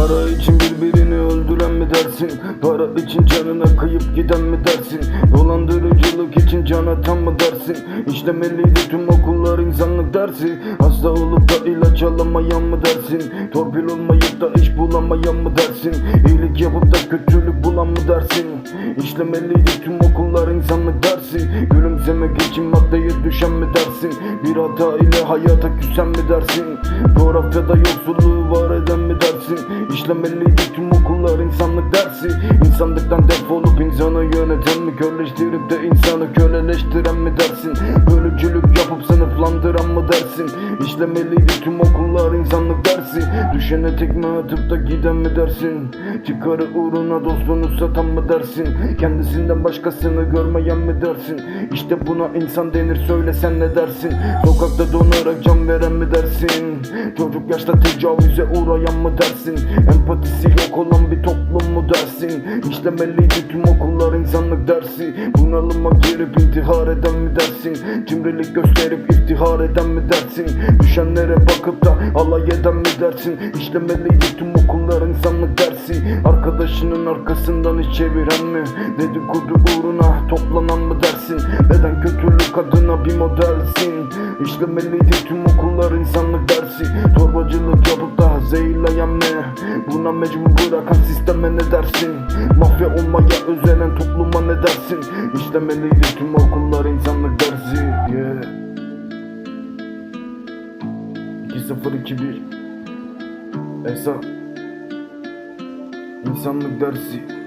Para için birbirini öldüren mi dersin? Para için canına kıyıp giden mi dersin? Dolandırıcılık için can atan mı dersin? İşlemeliydi tüm okullar insanlık dersi Hasta olup da ilaç alamayan mı dersin? Torpil olmayıp da iş bulamayan mı dersin? İyilik yapıp da kötülük bulan mı dersin? İşlemeliydi tüm okullar insanlık dersi Gülümsemek için maddeye düşen mi dersin? Bir hata ile hayata küsen mi dersin? Coğrafyada yoksulluğu var eden mi? İşlemeliydi tüm okullar insanlık dersi İnsanlıktan defolup insanı yöneten mi? Körleştirip de insanı köleleştiren mi dersin? Bölücülük yapıp sınıflandıran mı dersin? İşlemeliydi tüm okullar insanlık dersi Düşene tekme atıp da giden mi dersin? Çıkarı uğruna dostunu satan mı dersin? Kendisinden başkasını görmeyen mi dersin? İşte buna insan denir söylesen ne dersin? Sokakta donarak can veren mi dersin? Yaşta tecavüze uğrayan mı dersin? Empatisi yok olan bir toplum mu dersin? İşlemeliydi tüm okullar insanlık dersi Bunalıma girip intihar eden mi dersin? Cimrilik gösterip iftihar eden mi dersin? Düşenlere bakıp da alay eden mi dersin? İşlemeliydi tüm okullar insanlık dersi Arkadaşının arkasından iş çeviren mi? Dedikodu uğruna toplanan mı dersin? Neden kötülük adına bir modelsin? İşlemeliydi tüm okullar insanlık dersi Torbacılık yapıp da zehirleyen mi? Buna mecbur bırakan sisteme ne dersin? Mafya olmaya özenen topluma ne dersin? İşlemeliydi tüm okullar insanlık dersi yeah. 2021 Esa İnsanlık dersi